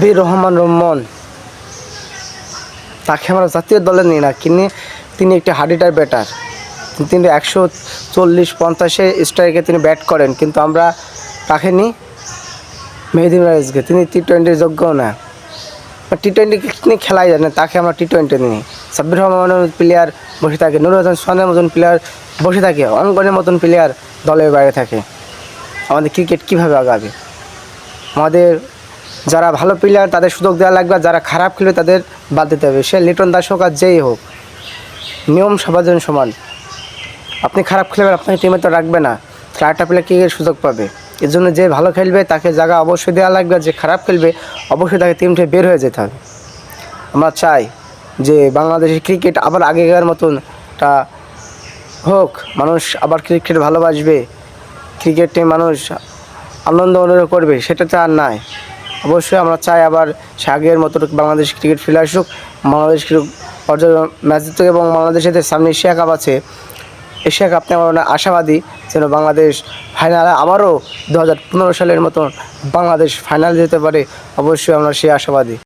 সাব্বির রহমান রহমান। তাকে আমরা জাতীয় দলে নিই না কিনে তিনি একটি হার্ডিটার ব্যাটার তিনি একশো চল্লিশ, পঞ্চাশে স্ট্রাইকে তিনি ব্যাট করেন, কিন্তু আমরা তাকে নিই মেহেদি রাইজকে তিনি টি টোয়েন্টির যোগ্য না। টি টোয়েন্টি তিনি খেলাই জানে, তাকে আমরা টি টোয়েন্টি নিই। সাব্বির রহমান প্লেয়ার বসে থাকে নুর হাসান সোহানের মতন প্লেয়ার বসে থাকে, অঙ্গনের মতন প্লেয়ার দলের বাইরে থাকে। আমাদের ক্রিকেট কীভাবে আগাবে? আমাদের যারা ভালো প্লেয়ার তাদের সুযোগ দেওয়া লাগবে যারা খারাপ খেলবে, তাদের বাদ দিতে হবে। সে লিটন দাস হোক আর যেই হোক, নিয়ম সবার জন্য সমান। আপনি খারাপ খেলবেন আপনাকে টিমে তো রাখবে না। চারটা প্লেয়ার কী সুযোগ পাবে? এর জন্য যে ভালো খেলবে, তাকে জায়গা অবশ্যই দেওয়া লাগবে যে খারাপ খেলবে, অবশ্যই তাকে টিম থেকে বের হয়ে যেতে হবে। আমরা চাই যে বাংলাদেশের ক্রিকেট আবার আগেকার মতন তা হোক। মানুষ আবার ক্রিকেট ভালোবাসবে। ক্রিকেটে মানুষ আনন্দ অনুভব করবে, সেটা তো আর নাই। অবশ্যই আমরা চাই আবার সে আগের মতো বাংলাদেশ ক্রিকেট ফিরে আসুক, বাংলাদেশ ক্রিকেট ম্যাচ জিতুক এবং বাংলাদেশের সামনে এশিয়া কাপ আছে। এশিয়া কাপ নিয়ে আমরা আশাবাদী যেন বাংলাদেশ ফাইনালে আবারও দু হাজার পনেরো সালের মতন বাংলাদেশ ফাইনাল যেতে পারে। অবশ্যই আমরা সেই আশাবাদী।